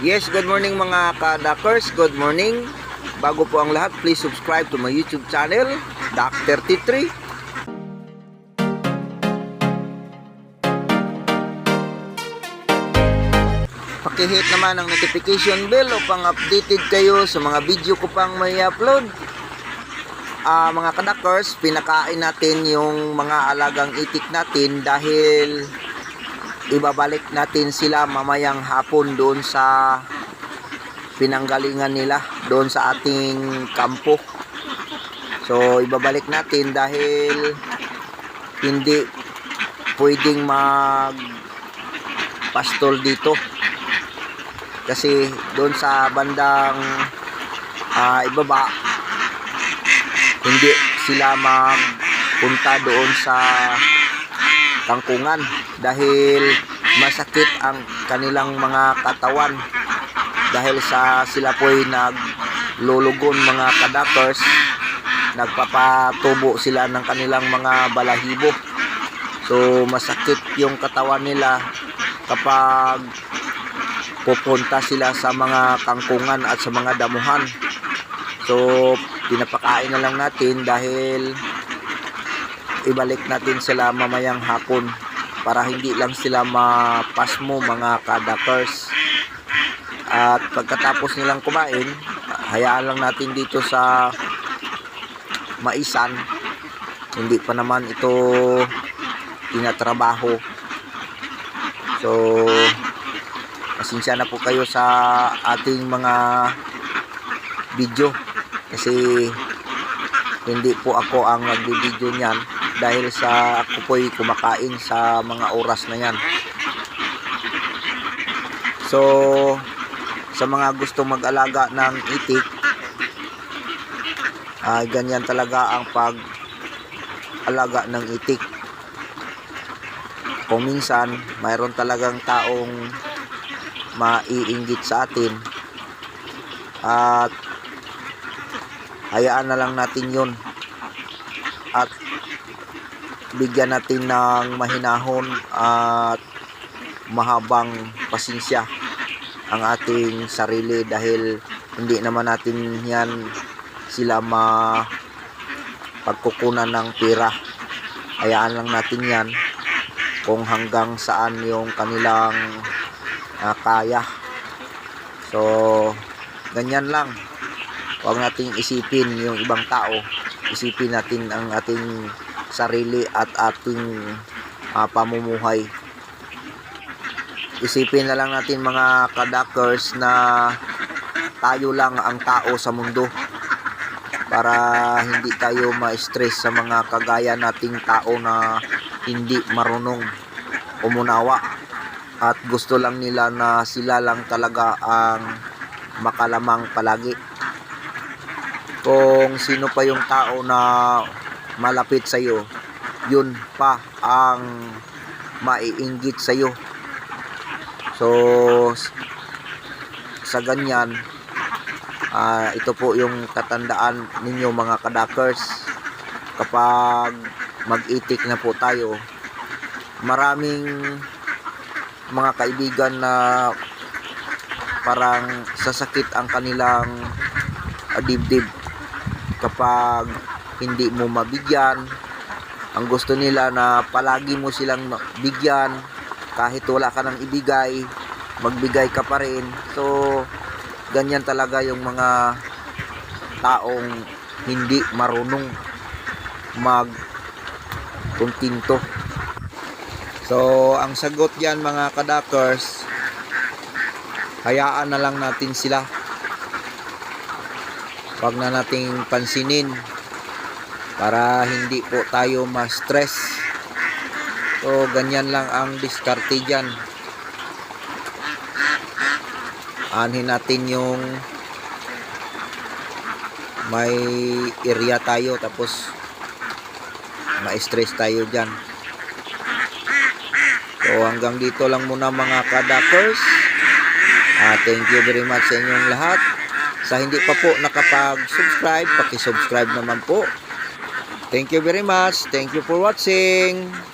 Yes, good morning mga kadakers. Good morning. Bago po ang lahat, please subscribe to my YouTube channel, Dak33. Pakihit naman ang notification bell upang updated kayo sa mga video ko pang may upload. Ah, mga kadakers, pinakain natin yung mga alagang itik natin dahil ibabalik natin sila mamayang hapon doon sa pinanggalingan nila doon sa ating kampo. So ibabalik natin dahil hindi pwedeng mag pastol dito. Kasi doon sa bandang ah, ibaba hindi sila magpunta doon sa kangkungan dahil masakit ang kanilang mga katawan. Dahil sa sila po'y naglulugon mga kadakers nagpapatubo sila ng kanilang mga balahibo. So masakit yung katawan nila kapag pupunta sila sa mga kangkungan at sa mga damuhan. So pinapakain na lang natin dahil ibalik natin sila mamayang hapon para hindi lang sila mapasmo mga kadakers at pagkatapos nilang kumain hayaan lang natin dito sa maisan. Hindi pa naman ito tinatrabaho. So pasensya na po kayo sa ating mga video kasi hindi po ako ang nagbibideo niyan dahil sa ako po'y kumakain sa mga oras na yan. So sa mga gusto mag-alaga ng itik ay ganyan talaga ang pag alaga ng itik. Kung minsan mayroon talagang taong maiinggit sa atin. At hayaan na lang natin yun. At bigyan natin ng mahinahon at mahabang pasensya ang ating sarili dahil hindi naman natin yan sila ma pagkukunan ng pera. Hayaan lang natin yan kung hanggang saan yung kanilang ah, kaya. So ganyan lang. Huwag nating isipin yung ibang tao. Isipin natin ang ating sarili at ating ah, pamumuhay. Isipin na lang natin mga kadakers na tayo lang ang tao sa mundo para hindi tayo ma-stress sa mga kagaya nating tao na hindi marunong umunawa. At gusto lang nila na sila lang talaga ang makalamang palagi. Kung sino pa yung tao na malapit sa iyo yun pa ang maiinggit sa iyo so sa ganyan ah, ito po yung katandaan ninyo mga kadakers. Kapag mag-itik na po tayo maraming mga kaibigan na parang sasakit ang kanilang dibdib. Kapag hindi mo mabigyan. Ang gusto nila na palagi mo silang bigyan kahit wala ka nang ibigay magbigay ka pa rin. So ganyan talaga yung mga taong hindi marunong mag kuntinto so ang sagot yan mga kadakers hayaan na lang natin sila. Wag na nating pansinin para hindi po tayo ma-stress so ganyan lang ang diskarte dyan anhin natin yung may area tayo tapos ma-stress tayo dyan so hanggang dito lang muna mga kadakers Ah, thank you very much sa inyong lahat. Sa hindi pa po nakapag-subscribe, paki-subscribe naman po. Thank you very much. Thank you for watching.